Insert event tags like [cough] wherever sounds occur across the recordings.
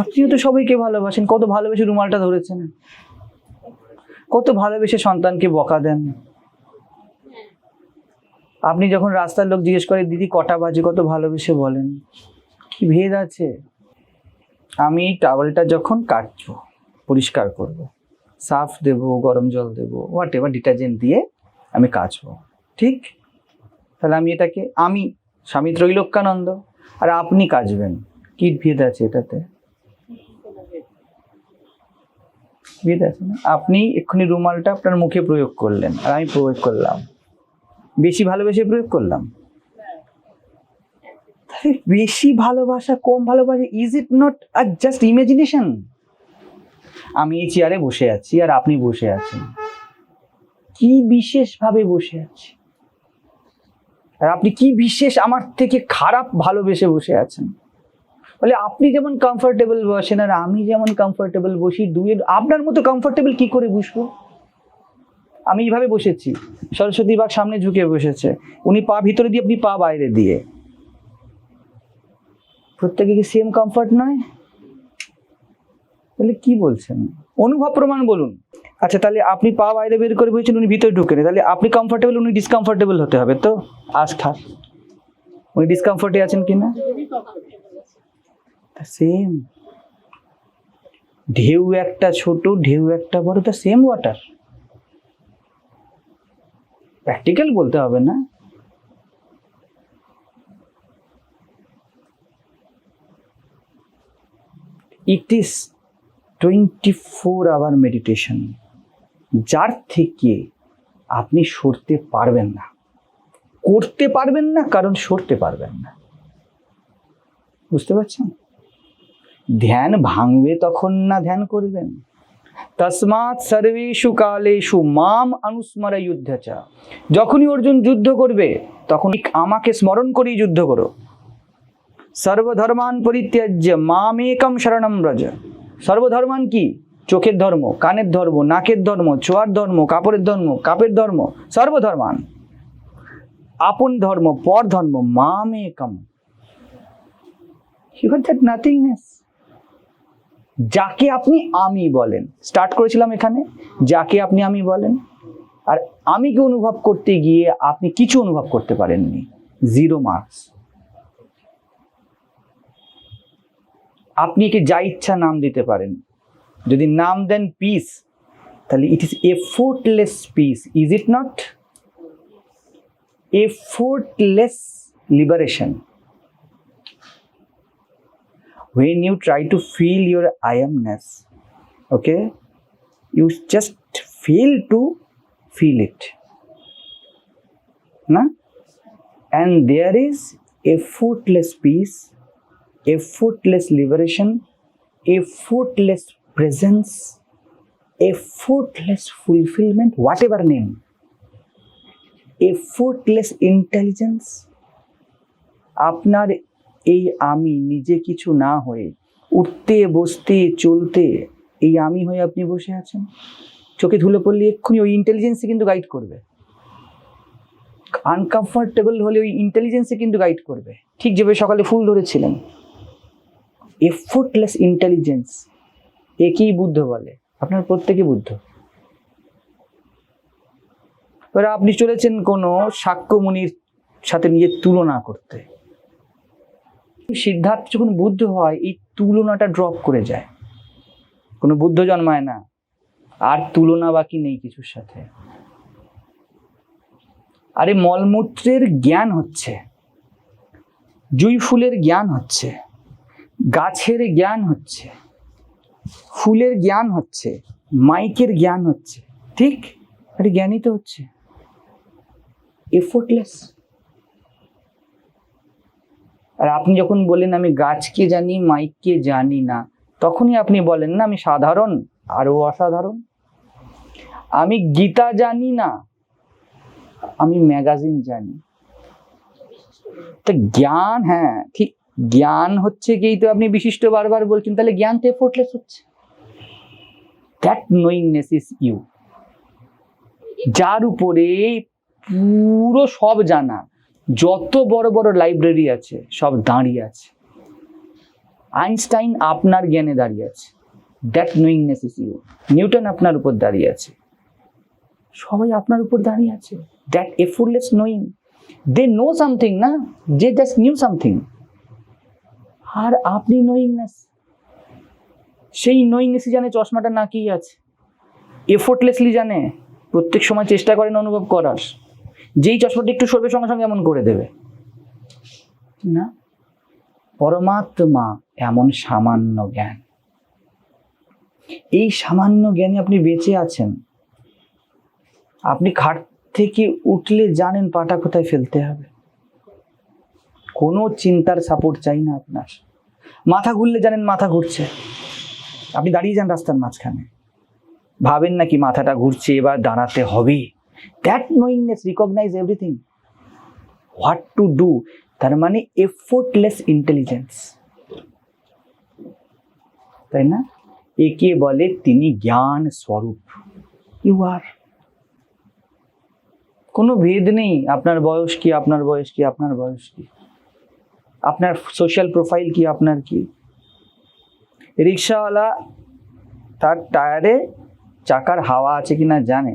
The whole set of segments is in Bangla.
আপনিও তো সবাইকে ভালোবাসেন। কত ভালোবেসে রুমালটা ধরেছেন। কত ভালোবেসে সন্তানকে বকা দেন। আপনি যখন রাস্তার লোক জিজ্ঞেস করে, দিদি, কটা বাজে? কত ভালোবেসে? বলেন। কি ভেদ আছে? আমি টাওয়েলটা যখন কাটবো, পরিষ্কার করব। সার্ফ দেব, গরম জল দেব হোয়াট এভার ডিটারজেন্ট দিয়ে আমি কাচবো, ঠিক? তাহলে আমি এটাকে, আমি স্বামী ত্রৈলোক্যানন্দ, আর আপনি কাচবেন। কি ভেদ আছে এটাতে? ভেদ আছে না? আপনি এক্ষুনি রুমালটা আপনার মুখে প্রয়োগ করলেন, আর আমি প্রয়োগ করলাম। বেশি ভালোবেসে প্রয়োগ করলাম? তাহলে বেশি ভালোবাসা, কম ভালোবাসা is it not R just imagination আমি এই চেয়ারে বসে আছি, আর আপনি বসে আছেন। কি বিশেষভাবে বসে আছি? আর আপনি কি বিশেষ আমার থেকে খারাপ ভালোবেসে বসে আছেন? বলে আপনি যেমন কমফোর্টেবল বসেন আর আমি যেমন কমফোর্টেবল বসি দুয়ের আপনার মতো কমফোর্টেবল কি করে বসবো? আমি এইভাবে বসেছি। সরস্বতী বাঘ সামনে ঝুঁকে বসেছে। উনি পা ভিতরে দিয়ে, আপনি পা বাইরে দিয়ে। প্রত্যেকে কি সেম কমফর্ট নয়? তাহলে কি বলছেন? অনুভব প্রমাণ বলুন। আচ্ছা তাহলে আপনি পা বাইরে বের করে বলছেন উনি ভিতরে ঢুকে তাহলে আপনি কমফোর্টেবল উনি ডিসকমফোর্টেবল হতে হবে তো? আজ থাক। উনি ডিসকমফোর্টে আছেন কিনা? সেম ঢেউ একটা ছোট, ঢেউ একটা বড়, তা সেম ওয়াটার প্র্যাকটিক্যাল বলতে হবে না। It is twenty four hour meditation যার থেকে আপনি সরতে পারবেন না। করতে পারবেন না, কারণ সরতে পারবেন না। বুঝতে পারছেন? ধ্যান ভাঙবে তখন না ধ্যান করবেন? তসমাৎ সর্বেষু কালেষু মাম অনুস্মরা যুদ্ধচা যখনই অর্জুন যুদ্ধ করবে, তখন আমাকে স্মরণ করেই যুদ্ধ করো। সর্বধর্মান পরিত্যাজ্য মামেকম শরণম ব্রজ। সর্বধর্মান কি? চোখের ধর্ম, কানের ধর্ম, নাকের ধর্ম চোয়ার ধর্ম, কাপড়ের ধর্ম, কাপের ধর্ম সর্বধর্মান আপন ধর্ম, পর ধর্ম, মামেকম। ইউ হ্যাভ দ্যাট নাথিংনেস যাকে আপনি আমি বলেন। স্টার্ট করেছিলাম এখানে। যাকে আপনি আমি বলেন। আর আমিকে অনুভব করতে গিয়ে আপনি কিছু অনুভব করতে পারেননি? জিরো মার্কস আপনি একে যা ইচ্ছা নাম দিতে পারেন। যদি নাম দেন পিস তাহলে it is effortless peace is it not effortless liberation when you try to feel your I amness, okay, you just fail to feel it. Na? And there is effortless peace, effortless liberation, effortless presence, effortless fulfillment, whatever name, effortless intelligence. আপনার এই আমি নিজে কিছু না হয়ে উঠতে, বসতে, চলতে এই আমি হয়ে আপনি বসে আছেন। চোখে ধুলো পড়লে এক্ষুনি ওই ইন্টেলিজেন্সই কিন্তু গাইড করবে। আনকমফর্টেবল হলে ওই ইন্টেলিজেন্সই কিন্তু গাইড করবে। ঠিক যেভাবে সকালে ফুল ধরেছিলেন। এফোর্টলেস ইন্টেলিজেন্স একেই বুদ্ধ বলে। আপনার প্রত্যেকে বুদ্ধ। এবার আপনি চলেছেন কোনো সাক্ষ্যমুনির সাথে নিজের তুলনা করতে। সিদ্ধার্থ যখন বুদ্ধ হয়, এই তুলনাটা ড্রপ করে যায়। কোনো বুদ্ধ জন্মায় না। আর তুলনা বাকি নেই কিছুর সাথে। আরে মলমূত্রের জ্ঞান হচ্ছে। জুই ফুলের জ্ঞান হচ্ছে। গাছের জ্ঞান হচ্ছে। ফুলের জ্ঞান হচ্ছে। মাইকের জ্ঞান হচ্ছে। ঠিক? আরে জ্ঞানই তো হচ্ছে। এফোর্টলেস আর আপনি যখন বলেন আমি গাছকে জানি, মাইককে জানি না, তখনই আপনি বলেন, না, আমি সাধারণ, আরও অসাধারণ। আমি গীতা জানি না, আমি ম্যাগাজিন জানি। তো জ্ঞান হ্যাঁ ঠিক, জ্ঞান হচ্ছে কি তো আপনি বিশিষ্ট বারবার বলছেন, তাহলে জ্ঞান তো এফোর্টলেস হচ্ছে। দ্যাট নোয়িংনেস ইস ইউ যার উপরে পুরো সব জানা। যত বড় বড় লাইব্রেরি আছে, সব দাঁড়িয়ে আছে। আইনস্টাইন আপনার জ্ঞানে দাঁড়িয়ে আছে। That knowingness is you Newton আপনার উপর দাঁড়িয়ে আছে। সবাই আপনার উপর দাঁড়িয়ে আছে। That effortless knowing they know something না? যে জাস্ট নিউ সামথিং আর আপনি নোয়িংনেস সেই নোয়িংনেসই জানে চশমাটা না কি আছে। এফোর্টলেসলি জানে। প্রত্যেক সময় চেষ্টা করেন অনুভব করার। যেই চশমাটা একটু সরবে সঙ্গে সঙ্গে এমন করে দেবে। না। পরমাত্মা এমন সামান্য জ্ঞান। এই সামান্য জ্ঞানে আপনি বেঁচে আছেন। আপনি খাট থেকে উঠলে জানেন পাটা কোথায় ফেলতে হবে। কোনো চিন্তার সাপোর্ট চাই না আপনার। মাথা ঘুরলে জানেন মাথা ঘুরছে। আপনি দাঁড়িয়ে যান রাস্তার মাঝখানে। ভাবেন নাকি মাথাটা ঘুরছে এবার দাঁড়াতে হবে। That knowingness recognise everything what to do তার মানে এফোর্টলেস ইন্টেলিজেন্স তাই না? একে বলে তিনি জ্ঞান স্বরূপ। ইউ আর কোনো ভেদ নেই, আপনার বয়স কি, আপনার বয়স কি, আপনার বয়স কি। আপনার সোশ্যাল প্রোফাইল কি, আপনার কি। রিক্সাওয়ালা তার টায়ারে চাকার হাওয়া আছে কিনা জানে।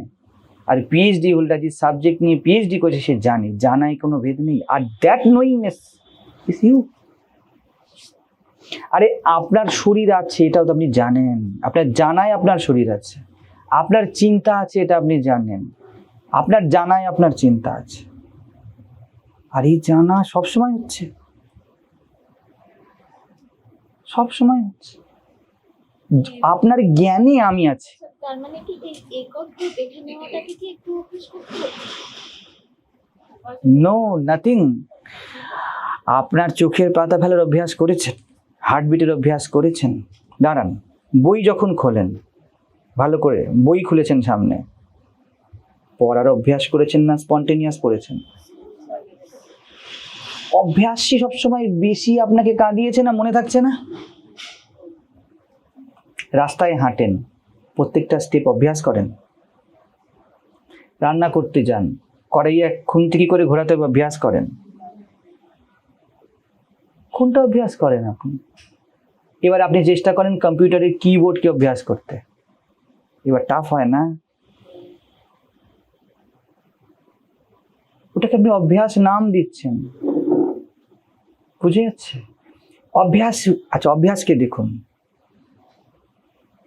আর পিএইচডি হোল্ডার যে সাবজেক্ট নিয়ে পিএইচডি করেছে সে জানে জানাই কোনো ভেদ নেই। আর দ্যাট নোয়িংনেস ইস ইউ আরে আপনার শরীর আছে, এটাও তো আপনি জানেন। আপনার জানায় আপনার শরীর আছে। আপনার চিন্তা আছে, এটা আপনি জানেন। আপনার জানায় আপনার চিন্তা আছে। আর এই জানা সবসময় হচ্ছে। সবসময় হচ্ছে। আপনার জ্ঞানে আমি আছি। তার মানে কি একক দেখে নেওয়াটাকে কি একটু অভ্যেস করতে হবে? নো নাথিং আপনার চোখের পাতা ফেলার অভ্যাস করেছেন হার্টবিটের অভ্যাস করেছেন। দাঁড়ান বই যখন খোলেন ভালো করে বই খুলেছেন সামনে। পড়ার অভ্যাস করেছেন না স্পন্টেনিয়াস পড়েছেন। অভ্যাসই সবসময় বেশি আপনাকে কাঁদিয়েছে না মনে থাকছে না? রাস্তায় হাঁটেন, প্রত্যেকটা স্টেপ অভ্যাস করেন। রান্না করতে যান, কড়াইয়ে খুন্তি করে ঘোরাতে অভ্যাস করেন? কোনটা অভ্যাস করেন আপনি? এবার আপনি চেষ্টা করেন কম্পিউটারের কিবোর্ডকে অভ্যাস করতে। এবার টাফ হয় না? ওটাকে আপনি অভ্যাস নাম দিচ্ছেন। বুঝে যাচ্ছে? অভ্যাস আচ্ছা অভ্যাসকে দেখুন।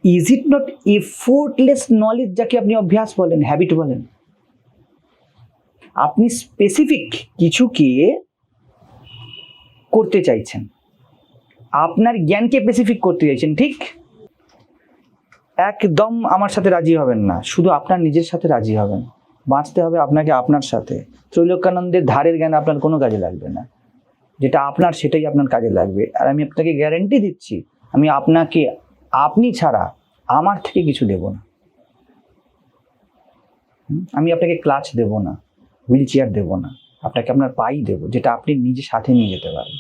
Is it not effortless knowledge যাকে আপনি অভ্যাস বলেন হ্যাবিট বলেন? আপনি স্পেসিফিক কিছুকে করতে চাইছেন। আপনার জ্ঞানকে স্পেসিফিক করতে চাইছেন, ঠিক? একদম আমার সাথে রাজি হবেন না। শুধু আপনার নিজের সাথে রাজি হবেন। বাঁচতে হবে আপনাকে আপনার সাথে। ত্রৈলোক্যানন্দের ধারের জ্ঞান আপনার কোনো কাজে লাগবে না। যেটা আপনার সেটাই আপনার কাজে লাগবে। আর আমি আপনাকে গ্যারেন্টি দিচ্ছি, আমি আপনাকে আপনি ছাড়া আমার থেকে কিছু দেব না। আমি আপনাকে ক্লাচ দেব না, হুইল চেয়ার দেবো না, আপনাকে আপনার পাই দেবো, যেটা আপনি নিজে সাথে নিয়ে যেতে পারেন।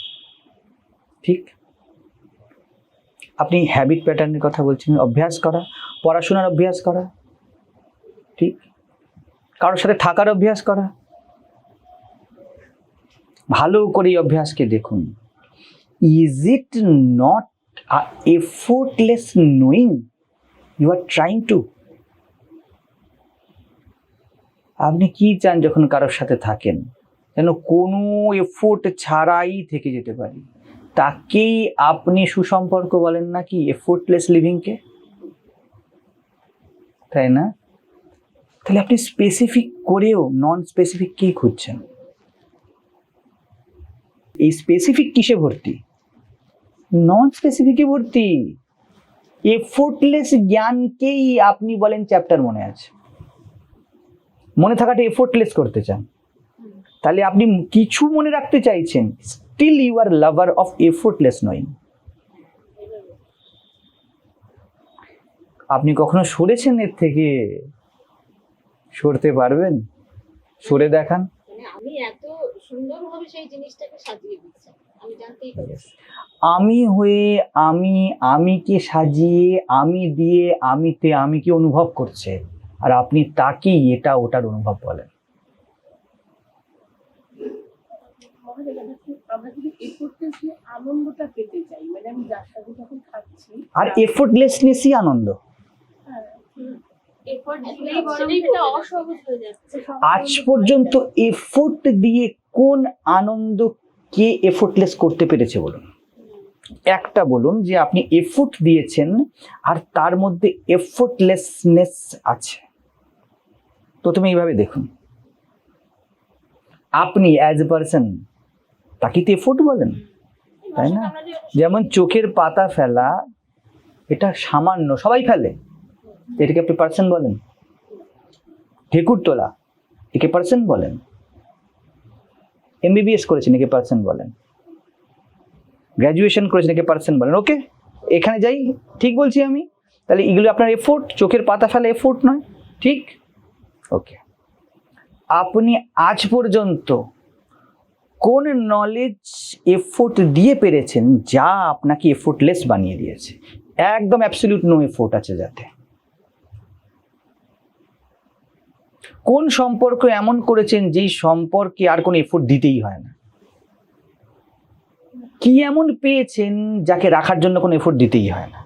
ঠিক? আপনি হ্যাবিট প্যাটার্নের কথা বলছেন, অভ্যাস করা, পড়াশোনার অভ্যাস করা। ঠিক? কারোর সাথে থাকার অভ্যাস করা। ভালো করে এই অভ্যাসকে দেখুন। Is it not effortless knowing you are trying to আপনি কি চান যখন কারোর সাথে থাকেন? যেন কোনো এফোর্ট ছাড়াই থেকে যেতে পারি। তাকেই আপনি সুসম্পর্ক বলেন নাকি এফোর্টলেস লিভিংকে তাই না? তাহলে আপনি স্পেসিফিক করেও নন স্পেসিফিক কি খুঁজছেন? এই স্পেসিফিক কিসে ভর্তি? নন স্পেসিফিকে ভর্তি। এফোর্টলেস জ্ঞানকেই আপনি বলেন চ্যাপ্টার মনে আছে? মনে থাকাটা এফোর্টলেস করতে চান। তাহলে আপনি কিছু মনে রাখতে চাইছেন still you are lover of effortless knowing আপনি কখনো সরেছেন এর থেকে? সরতে পারবেন? সরে দেখান। মানে আমি এত সুন্দরভাবে সেই জিনিসটাকে সাজিয়ে দিচ্ছি। আমি হয়ে আমি আমিকে সাজিয়ে আমি দিয়ে আমিতে আমি কি অনুভব করছে? আর আপনি তাকেই এটা ওটার অনুভব বলেন। মানে আর এফোর্টলেসনেসই আনন্দ। হ্যাঁ, হয়ে আজ পর্যন্ত এফোর্ট দিয়ে কোন আনন্দ কে এফোর্টলেস করতে পেরেছে বলুন? একটা বলুন যে আপনি এফোর্ট দিয়েছেন আর তার মধ্যে এফোর্টলেসনেস আছে। প্রথমে এইভাবে দেখুন। আপনি অ্যাজ এ পারসন তাকে তো এফোর্ট বলেন, তাই না? যেমন চোখের পাতা ফেলা, এটা সামান্য, সবাই ফেলে। এটাকে আপনি পার্সন বলেন। ঢেকুর তোলা, একে পার্সন বলেন। এমবিবিএস করেছে নাকি পার্সন বলেন? গ্র্যাজুয়েশন করেছেন নাকি পার্সন বলেন? ওকে এখানে যাই, ঠিক বলছি আমি। তাহলে এগুলো আপনার এফোর্ট চোখের পাতা ফেলা এফোর্ট নয়, ঠিক? ওকে আপনি আজ পর্যন্ত কোন নলেজ এফোর্ট দিয়ে পেরেছেন যা আপনাকে এফোর্টলেস বানিয়ে দিয়েছে? একদম অ্যাবসলিউট নো এফোর্ট আছে যাতে। কোন সম্পর্ক এমন করেছেন যেই সম্পর্কে আর কোনো এফোর্ট দিতেই হয় না? কি এমন পেয়েছেন যাকে রাখার জন্য কোনো এফোর্ট দিতেই হয় না।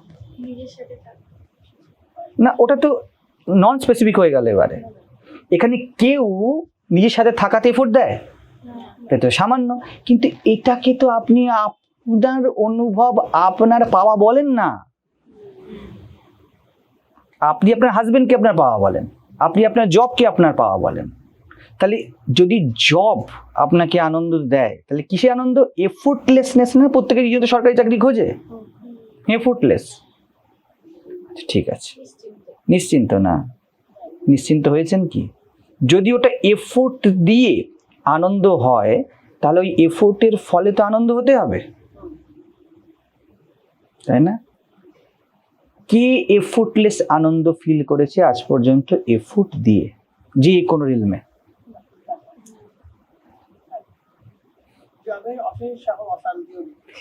না ওটা তো নন স্পেসিফিক হয়ে গেল এবারে। এখানে কেউ নিজের সাথে থাকাতে এফোর্ট দেয়? এটা তো সামান্য। কিন্তু এটাকে তো আপনি আপনার অনুভব আপনার পাওয়া বলেন না। আপনি আপনার হাজবেন্ডকে আপনার পাওয়া বলেন। আপনি আপনার জবকে আপনার পাওয়া বলেন। তাহলে যদি জব আপনাকে আনন্দ দেয়, তাহলে কিসে আনন্দ? এফোর্টলেসনেস না প্রত্যেকের যদি সরকারি চাকরি খোঁজে? এফোর্টলেস ঠিক আছে। নিশ্চিন্ত না। নিশ্চিন্ত হয়েছেন কি? যদি ওটা এফোর্ট দিয়ে আনন্দ হয়, তাহলে ওই এফোর্টের ফলে তো আনন্দ হতে হবে। তাই না? কে এফোর্টলেস আনন্দ ফিল করেছে আজ পর্যন্ত এফোর্ট দিয়ে? যে কোনো রিলমে।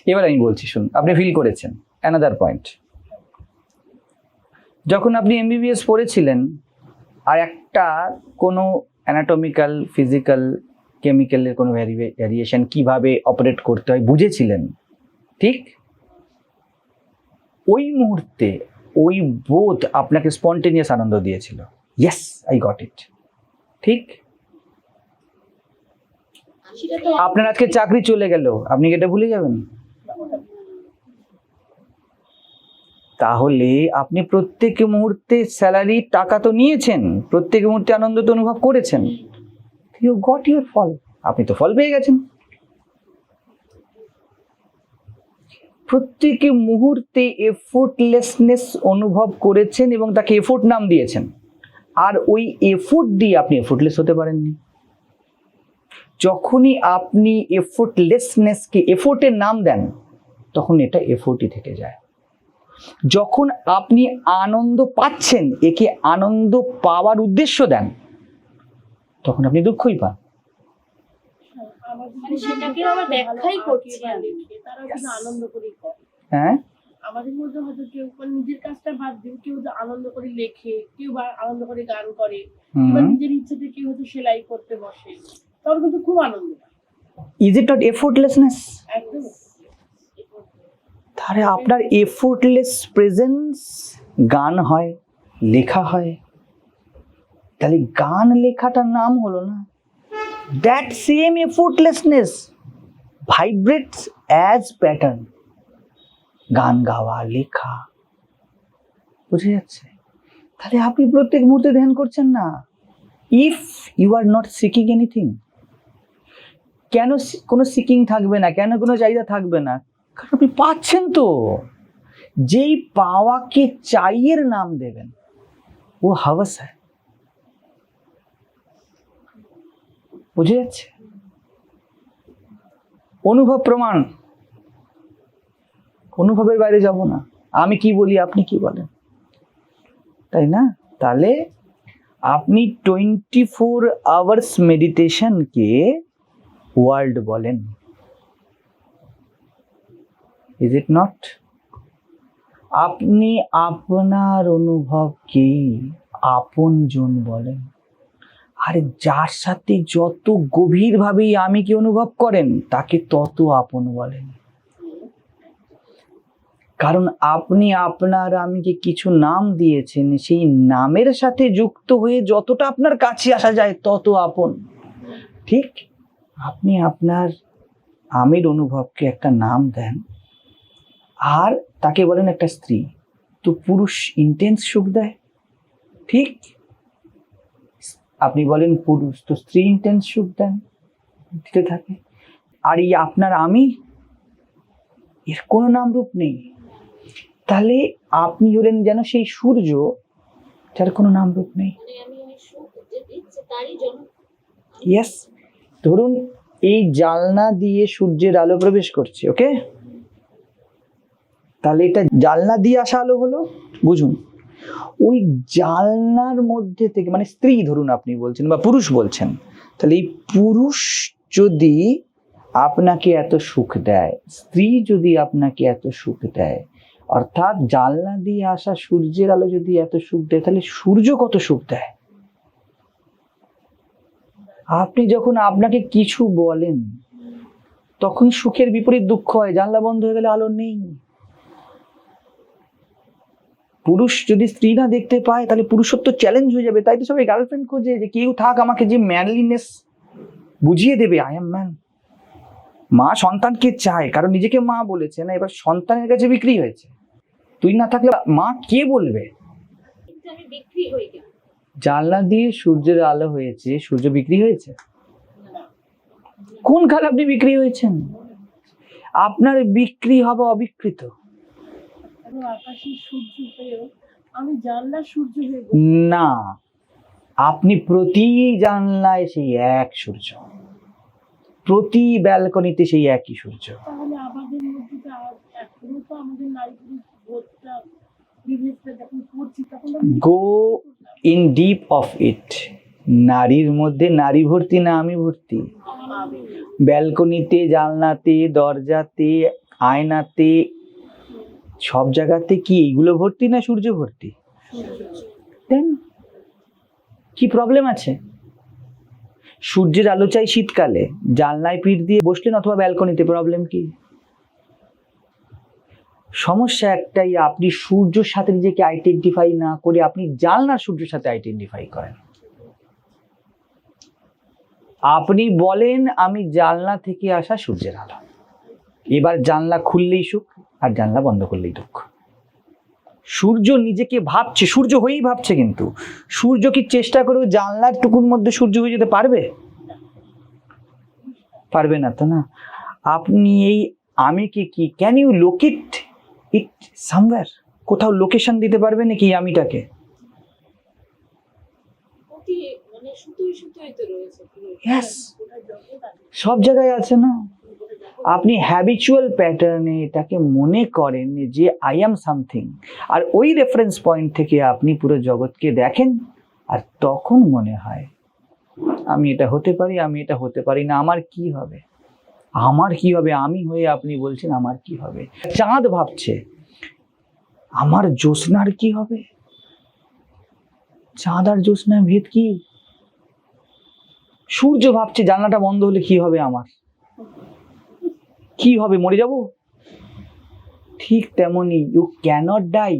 এবার আমি বলছি শুনুন আপনি ফিল করেছেন। অ্যানাদার পয়েন্ট যখন আপনি এমবিবিএস পড়েছিলেন আর একটা কোনো অ্যানাটমিক্যাল ফিজিক্যাল কেমিক্যালের কোনো ভ্যারিয়েশন কীভাবে অপারেট করতে হয় বুঝেছিলেন? ঠিক? ওই মুহূর্তে ওই বোধ আপনাকে স্পন্টেনিয়াস আনন্দ দিয়েছিল। ইয়েস আই গট ইট ঠিক? আপনার আজকে চাকরি চলে গেল। আপনি এটা ভুলে যাবেন? তাহলে আপনি প্রত্যেক মুহূর্তে স্যালারি টাকা তো নিয়েছেন। প্রত্যেক মুহূর্তে আনন্দ তো অনুভব করেছেন। ইউ গট ইউর ফল আপনি তো ফল পেয়ে গেছেন। প্রত্যেক মুহূর্তে এফোর্টলেসনেস অনুভব করেছেন এবং তাকে এফোর্ট নাম দিয়েছেন। আর ওই এফোর্ট দিয়ে আপনি এফোর্টলেস হতে পারেননি। যখনই আপনি এফোর্টলেসনেসকে এফোর্টের নাম দেন, তখন এটা এফোর্টই থেকে যায়। যখন আপনি আনন্দ পাচ্ছেন, একে আনন্দ পাওয়ার উদ্দেশ্য দেন, তখন আপনি দুঃখই পান। মানে তারা কিন্তু আনন্দ করেই করে। হ্যাঁ? আমাদের মধ্যে হয়তো কেউ মানে নিজের কাজটা বাদ দিয়ে কেউ আনন্দ করে লেখে কেউ বা আনন্দ করে গান করে কিংবা নিজের ইচ্ছাতে কেউ হয়তো সেলাই করতে বসে তখন কিন্তু খুব আনন্দ ইজ ইট নট এফোর্টলেসনেস একদম তাহলে আপনার এফোর্টলেস প্রেজেন্স গান হয় লেখা হয় তাহলে গান লেখাটার নাম হলো না। That same effortlessness vibrates as pattern গান গাওয়া, লেখা। বুঝে যাচ্ছে? তাহলে আপনি প্রত্যেক মুহূর্তে ধ্যান করছেন না? If you are not seeking anything কেন কোনো সিকিং থাকবে না, কেন কোনো চাহিদা থাকবে না? কারণ আপনি পাচ্ছেন তো। যেই পাওয়াকে চাইয়ের নাম দেবেন, ও হাওয়াস হ্যায় বুঝে যাচ্ছে? অনুভব প্রমাণ। অনুভবের বাইরে যাব না। আমি কি বলি, আপনি কি বলেন? তাই না? তাহলে আপনি টোয়েন্টি ফোর আওয়ার্স মেডিটেশনকে ওয়ার্ল্ড বলেন। ইজ ইট নট আপনি আপনার অনুভবকেই আপনজন বলেন। আর যার সাথে যত গভীরভাবেই আমি কি অনুভব করেন, তাকে তত আপন বলেন। কারণ আপনি আপনার আমিকে কিছু নাম দিয়েছেন, সেই নামের সাথে যুক্ত হয়ে যতটা আপনার কাছে আসা যায়, তত আপন। ঠিক? আপনি আপনার আমির অনুভবকে একটা নাম দেন, আর তাকে বলেন একটা স্ত্রী। তো পুরুষ ইন্টেন্স সুখ দেয়। ঠিক? আপনি বলেন পুরুষ তো স্ত্রী ইন্টেন্স সুখ দেন দিতে থাকে। আর এই আপনার আমি এর কোনো নাম রূপ নেই। তাহলে আপনি হলেন যেন সেই সূর্য যার কোনো নাম রূপ নেই। মানে ইয়েস ধরুন এই জালনা দিয়ে সূর্যের আলো প্রবেশ করছে ওকে তাহলে এটা জালনা দিয়ে আসা আলো হলো বুঝুন। ওই জালনার মধ্যে থেকে মানে স্ত্রী ধরুন আপনি বলছেন বা পুরুষ বলছেন, তাহলে এই পুরুষ যদি আপনাকে এত সুখ দেয়, স্ত্রী যদি আপনাকে এত সুখ দেয়, অর্থাৎ জালনা দিয়ে আসা সূর্যের আলো যদি এত সুখ দেয়, তাহলে সূর্য কত সুখ দেয়? আপনি যখন আপনাকে কিছু বলেন, তখন সুখের বিপরীত দুঃখ হয়, জানলা বন্ধ হয়ে গেলে আলো নেই। পুরুষ যদি স্ত্রী না দেখতে পায় তাহলে পুরুষত্ব চ্যালেঞ্জ হয়ে যাবে। তাই তো সবাই গার্লফ্রেন্ড খোঁজে যে কেউ থাক আমাকে যে ম্যানলিনেস বুঝিয়ে দেবে আই এম ম্যান মা সন্তানকে চায় কারণ নিজেকে মা বলেছে না এবার সন্তানের কাছে বিক্রি হয়েছে। তুই না থাকলে মা কে বলবে? জানলা দিয়ে সূর্যের আলো হয়েছে সূর্য বিক্রি হয়েছে? কোন কালে আপনি বিক্রি হয়েছেন? আপনার বিক্রি হবে অবিকৃত। আমি সূর্য হয়ে না আপনি প্রতি জানলায় সেই এক সূর্য। প্রতি ব্যালকনিতে সেই একই সূর্য। তাহলে আমাদের মধ্যে এখনও তো আমাদের নারী পুরুষ বোধটা বিভেদটা যখন করছি তখন তো আমি go in deep of it নারীর মধ্যে নারী ভর্তি না আমি ভর্তি। ব্যালকনিতে জানলাতে দরজাতে আয়নাতে সব জায়গাতে কি এইগুলো ভর্তি না সূর্য ভর্তি? দেন কি প্রবলেম আছে? সূর্যের আলো চাই শীতকালে, জানলায় পিঠ দিয়ে বসলেন অথবা ব্যালকনিতে প্রবলেম কি? সমস্যা একটাই, আপনি সূর্যের সাথে নিজেকে আইডেন্টিফাই না করে আপনি জানলার সূর্যের সাথে আইডেন্টিফাই করেন। আপনি বলেন, আমি জানলা থেকে আসা সূর্যের আলো। এবার জানলা খুললেই সুখ। আর জানলা বন্ধ করলেই দুঃখ। সূর্য নিজেকে ভাবছে সূর্য হয়েই ভাবছে কিন্তু। সূর্য কি চেষ্টা করে জানলার টুকুর মধ্যে সূর্য হয়ে যেতে পারবে? পারবে না তো না। আপনি এই আমি কি কি can you locate it somewhere কোথাও লোকেশন দিতে পারবে নাকি আমিটাকে? মানে সব জায়গায় আছে না? আপনি হ্যাবিচুয়াল প্যাটার্নে এটাকে মনে করেন যে আই অ্যাম সামথিং আর ওই রেফারেন্স পয়েন্ট থেকে আপনি পুরো জগৎকে দেখেন, আর তখন মনে হয়, আমি এটা হতে পারি, আমি এটা হতে পারি না, আমার কি হবে? আমার কি হবে? আমি হয়ে আপনি বলছেন, আমার কি হবে? চাঁদ ভাবছে, আমার জ্যোৎস্নার কি হবে? চাঁদ আর জ্যোৎস্নার ভেদ কি? সূর্য ভাবছে, জানলাটা বন্ধ হলে কি হবে আমার? কি হবে মরে যাব? ঠিক তেমনি ইউ ক্যানট ডাই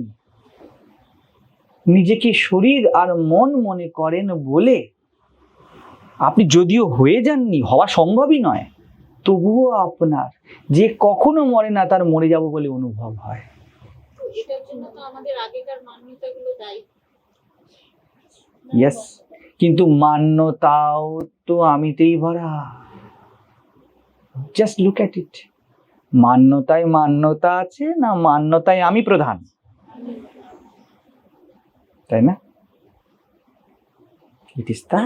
নিজেকে শরীর আর মন মনে করেন বলে আপনি যদিও হয়ে যাননি হওয়া সম্ভবই নয় তবুও আপনার যে কখনো মরে না তার মরে যাব বলে অনুভব হয়। কিন্তু মান্যতাও তো আমিতেই ভরা। জাস্ট লুক অ্যাট ইট মান্যতায় মান্যতা আছে না মান্যতায় আমি প্রধান? তাই না? It is the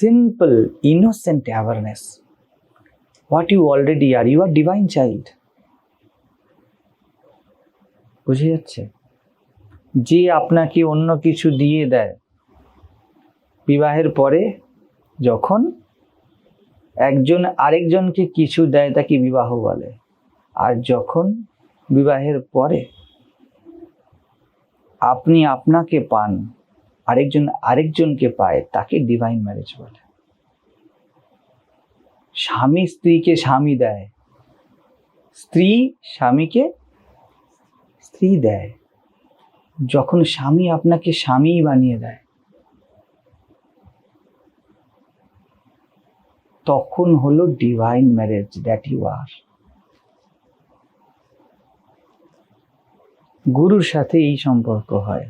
simple innocent awareness what you already are you are divine child বুঝে যাচ্ছে? যে আপনাকে অন্য কিছু দিয়ে দেয়, বিবাহের পরে যখন একজন আরেকজনকে কিছু দেয় তাকে বিবাহ বলে। আর যখন বিবাহের পরে আপনি আপনাকে পান, আরেকজন আরেকজনকে পায়, তাকে ডিভাইন ম্যারেজ বলে। স্বামী স্ত্রীকে স্বামী দেয়। স্ত্রী স্বামীকে স্ত্রী দেয়। যখন স্বামী আপনাকে স্বামী বানিয়ে দেয় তখন হলো divine marriage that you are গুরুর সাথে এই সম্পর্ক হয়।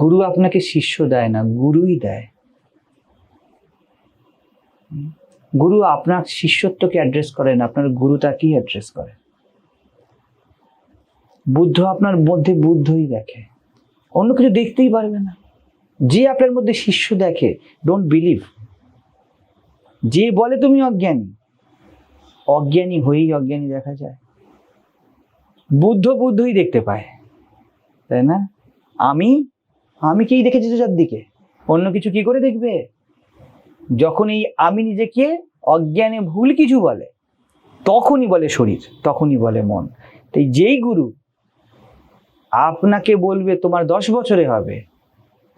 গুরু আপনাকে শিষ্য দেয় না, গুরুই দেয়। গুরু আপনার শিষ্যত্বকে অ্যাড্রেস করেন, আপনার গুরু তাকেই অ্যাড্রেস করে বুদ্ধ আপনার মধ্যে বুদ্ধই দেখে। অন্য কিছু দেখতেই পারবে না। যে আপনার মধ্যে শিষ্য দেখে ডোন্ট বিলিভ যে বলে তুমি অজ্ঞানী অজ্ঞানী হয়েই অজ্ঞানী দেখা যায়। বুদ্ধ বুদ্ধই দেখতে পায়, তাই না? আমি আমি কেই দেখেছি চারদিকে? অন্য কিছু কি করে দেখবে? যখন এই আমি নিজেকে অজ্ঞানে ভুল কিছু বলে, তখনই বলে শরীর, তখনই বলে মন। তাই যেই গুরু আপনাকে বলবে তোমার দশ বছরে হবে,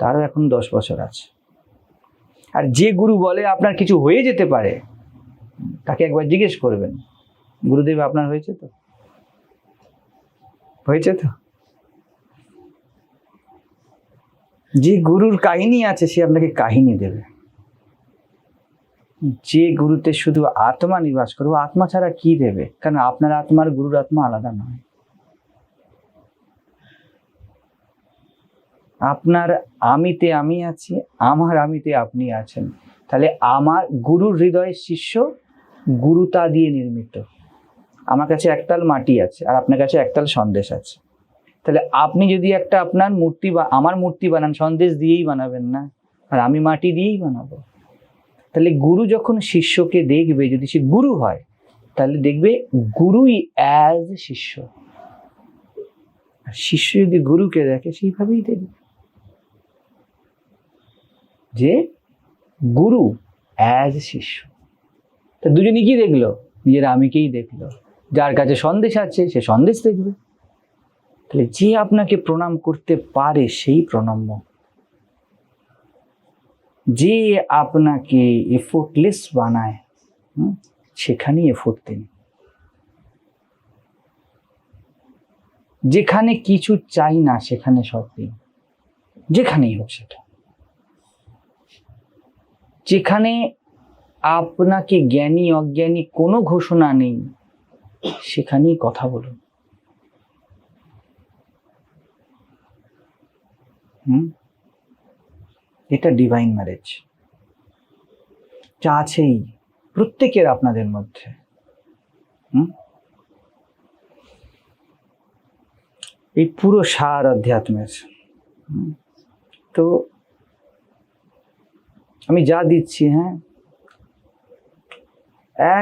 তারও এখন দশ বছর আছে। আর যে গুরু বলে আপনার কিছু হয়ে যেতে পারে, তাকে একবার জিজ্ঞেস করবেন। গুরুদেব আপনার হয়েছে তো? হয়েছে তো? যে গুরুর কাহিনী আছে, সে আপনাকে কাহিনী দেবে। যে গুরুতে শুধু আত্মা নিবাস করে, ও আত্মা ছাড়া কি দেবে? কারণ আপনার আত্মার গুরুর আত্মা আলাদা নয়। আপনার আমিতে আমি আছি, আমার আমিতে আপনি আছেন। তাহলে আমার গুরুর হৃদয়ের শিষ্য গুরুতা দিয়ে নির্মিত। আমার কাছে একতাল মাটি আছে আর আপনার কাছে একতাল সন্দেশ আছে। তাহলে আপনি যদি একটা আপনার মূর্তি বা, আমার মূর্তি বানান, সন্দেশ দিয়েই বানাবেন না, আর আমি মাটি দিয়েই বানাবো। তাহলে গুরু যখন শিষ্যকে দেখবে, যদি সে গুরু হয়, তাহলে দেখবে গুরুই অ্যাজ শিষ্য। আর শিষ্য যদি গুরুকে দেখে, সেইভাবেই দেখবে। যে গুরু অ্যাজ শিষ্য। তা দুজনে কি দেখল? নিজের আমিকেই দেখল। যার কাছে সন্দেশ আছে, সে সন্দেশ দেখবে। তাহলে যে আপনাকে প্রণাম করতে পারে সেই প্রণম্য যে আপনাকে এফোর্টলেস বানায় সেখানেই এফোর্ট দিন। যেখানে কিছু চাই না, সেখানে সব দিন। যেখানেই হোক সেটা। যেখানে আপনাকে জ্ঞানী, অজ্ঞানী কোনো ঘোষণা নেই, সেখানেই কথা বলুন। হুম? এটা ডিভাইন ম্যারেজ যা আছেই প্রত্যেকের আপনাদের মধ্যে। হুম? এই পুরো সার অধ্যাত্মের। তো আমি যা দিচ্ছি হ্যাঁ?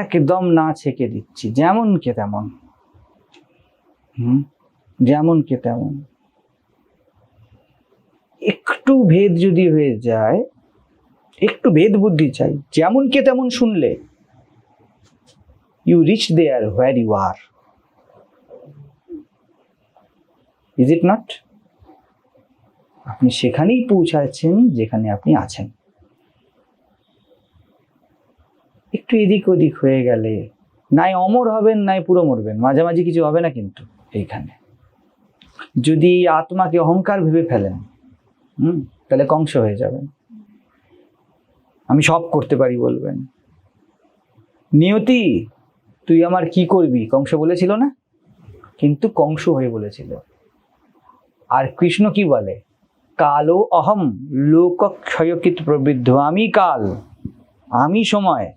একদম না ছেকে দিচ্ছি যেমন কে তেমন। হুম? যেমন কে তেমন। একটু ভেদ যদি হয়ে যায়, একটু ভেদ বুদ্ধি চাই যেমন কে তেমন শুনলে you reach there where you are is it not আপনি সেখানেই পৌঁছাচ্ছেন, যেখানে আপনি আছেন। একটু এদিক ওদিক হয়ে গেলে। নাই অমর হবেন, নাই পুরো মরবেন। মাঝামাঝি কিছু হবে না কিন্তু এইখানে। যদি আত্মাকে অহংকার ভেবে ফেলেন, হুম, তাহলে কংস হয়ে যাবেন। আমি সব করতে পারি বলবেন। নিয়তি, তুই আমার কি করবি? কংস বলেছিল না? কিন্তু কংস হয়ে বলেছিল। আর কৃষ্ণ কি বলে? কালো অহম লোকক্ষয়কিত প্রবৃদ্ধ। আমি কাল, আমি সময়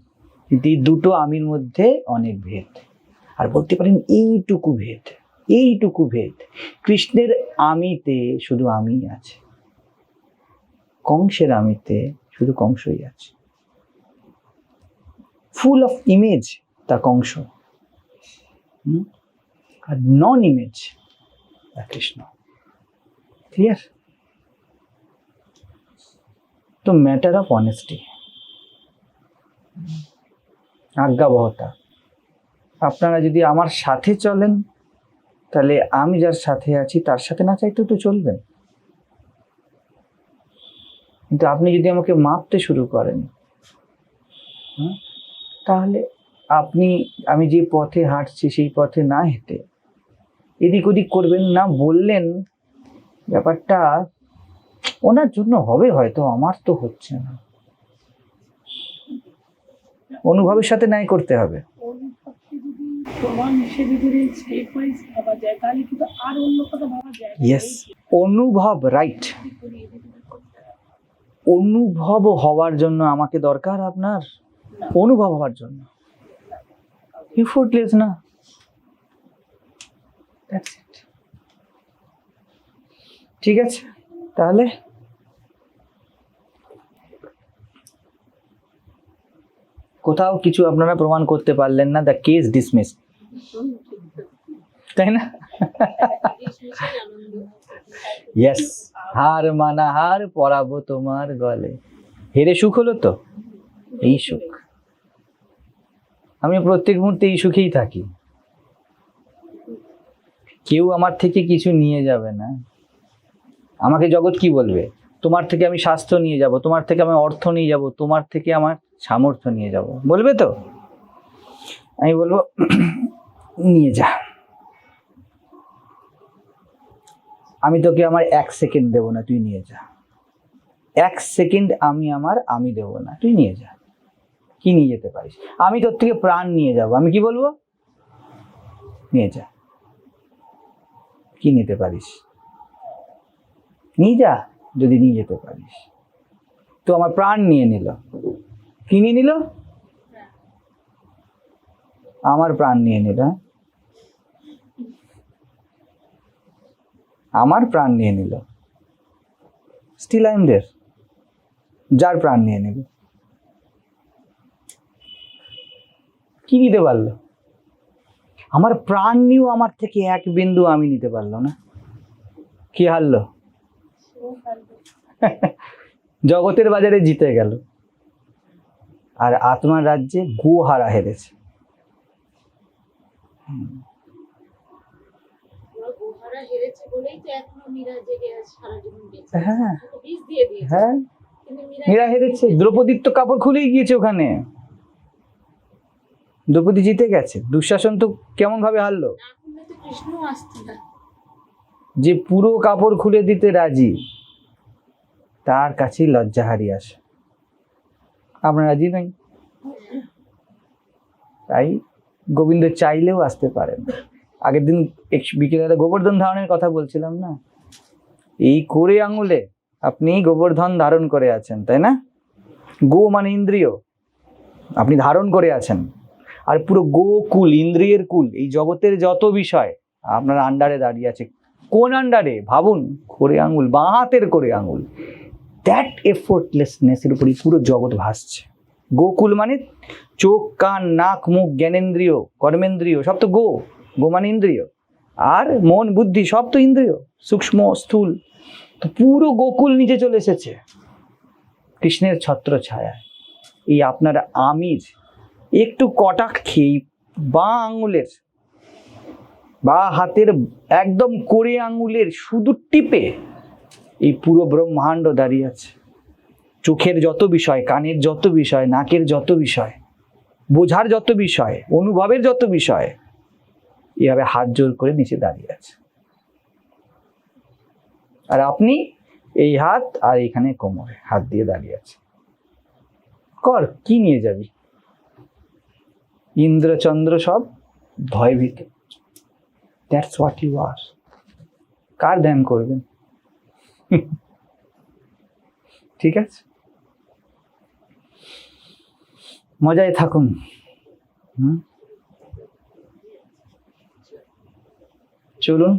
কিন্তু এই দুটো আমির মধ্যে অনেক ভেদ। আর বলতে পারেন এইটুকু ভেদ এইটুকু ভেদ। কৃষ্ণের আমিতে শুধু আমিই আছে। কংসের আমিতে শুধু কংসই আছে। ফুল অফ ইমেজ তা কংস? আর নন ইমেজ তা কৃষ্ণ। ক্লিয়ার? তো ম্যাটার অফ অনেস্টি। আজ্ঞাবহতা। আপনারা যদি আমার সাথে চলেন, তাহলে আমি যার সাথে আছি, তার সাথে না চাইতেও তো চলবেন। কিন্তু আপনি যদি আমাকে মাপতে শুরু করেন তাহলে আপনি, আমি যে পথে হাঁটছি, সেই পথে না হেঁটে এদিক ওদিক করবেন না বললেন, ব্যাপারটা ওনার জন্য হবে হয়তো, আমার তো হচ্ছে না অনুভবের সাথে নাই করতে হবে অনুভবকে যদি প্রমাণ হিসেবে যদি স্টেপ ওয়াইজ ভাবা যায় তাহলে কিন্তু আর অন্য সাথে ভাবা যায় না। ইয়েস অনুভব রাইট করতে হবে। অনুভব হওয়ার জন্য আমাকে দরকার আপনার? অনুভব হওয়ার জন্য। না. ঠিক আছে? তাহলে কোথাও কিছু আপনারা প্রমাণ করতে পারলেন না দ্য কেস ডিসমিস তাই না? ইয়েস হার মানা হার পরাবো তোমার গলে। হেরে সুখ হলো তো? এই সুখ। আমি প্রত্যেক মুহূর্তে এই সুখেই থাকি। কেউ আমার থেকে কিছু নিয়ে যাবে না। আমাকে জগৎ কি বলবে? তোমার থেকে আমি স্বাস্থ্য নিয়ে যাব, তোমার থেকে আমি অর্থ নিয়ে যাব, তোমার থেকে আমার সামর্থ্য নিয়ে যাব। বলবে তো? আমি বলব, নিয়ে যা। আমি তোকে আমার এক সেকেন্ড দেবো না, তুই নিয়ে যা। এক সেকেন্ড আমি আমার, আমি দেবো না, তুই নিয়ে যা। কি নিয়ে যেতে পারিস? আমি তোর থেকে প্রাণ নিয়ে যাব। আমি কি বলব? নিয়ে যা। কি নিতে পারিস? নিয়ে যা, যদি নিয়ে যেতে পারিস। তো আমার প্রাণ নিয়ে নিল। কি নিয়ে নিল? আমার প্রাণ নিয়ে নিল হ্যাঁ? আমার প্রাণ নিয়ে নিল। স্টিল দের যার প্রাণ নিয়ে নিল। কি নিতে পারল? আমার প্রাণ নিয়েও আমার থেকে এক বিন্দু আমি নিতে পারল না। কি হারলো? [laughs] জগতের বাজারে জিতে গেল। আর আত্মার রাজ্যে গো হারা হেরেছে। ওরা গোহারা হেরেছে। হ্যাঁ। হ্যাঁ। মীরা হেরেছে। দ্রৌপদীর তো কাপড় খুলেই গিয়েছে ওখানে। দ্রৌপদী জিতে গেছে। দুঃশাসন তো কেমন ভাবে হারলো যে পুরো কাপড় খুলে দিতে রাজি তার কাছেই লজ্জা হারিয়ে আসে। আপনার রাজি নই তাই গোবিন্দ চাইলেও আসতে পারেন। আগের দিন বিকেলে গোবর্ধন ধারণের কথা বলছিলাম না? এই করে আঙুলে আপনি গোবর্ধন ধারণ করে আছেন, তাই না? গো মানে ইন্দ্রিয়। আপনি ধারণ করে আছেন। আর পুরো গো কুল, ইন্দ্রিয়ের কুল, এই জগতের যত বিষয়, আপনার আন্ডারে দাঁড়িয়ে আছে। কোন আন্ডারে ভাবুন করে আঙুল, বাঁ হাতের করে আঙুল। দ্যাট এফোর্টলেসনেসের উপরই পুরো জগৎ ভাসছে। গোকুল মানে চোখ, কান, নাক, মুখ, জ্ঞানেন্দ্রিয়, কর্মেন্দ্রিয়, সব তো গো গো মানে ইন্দ্রিয়। আর মন, বুদ্ধি, সব তো ইন্দ্রিয়, সূক্ষ্ম, স্থূল। তো পুরো গোকুল নিচে চলে এসেছে। কৃষ্ণের ছত্র ছায়া এই আপনার আমির একটু কটাক্ষে বাঁ আঙুলের, বা হাতের একদম করে আঙুলের শুধু টিপে এই পুরো ব্রহ্মাণ্ড দাঁড়িয়ে আছে। চোখের যত বিষয়, কানের যত বিষয়, নাকের যত বিষয়, বোঝার যত বিষয়, অনুভবের যত বিষয়, এভাবে হাত জোর করে নিচে দাঁড়িয়ে আছে। আর আপনি এই হাত আর এখানে কোমরে, হাত দিয়ে দাঁড়িয়ে আছে। কর, কি নিয়ে যাবি? ইন্দ্রচন্দ্র সব ভয়ভীত। দ্যাটস হোয়াট ইউ আর কার ধ্যান করবেন? ঠিক আছে। মজায় থাকুন। হুম? চলুন।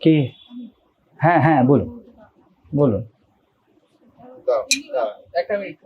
কি? হ্যাঁ হ্যাঁ বলুন। বলুন। একটা মিনিট।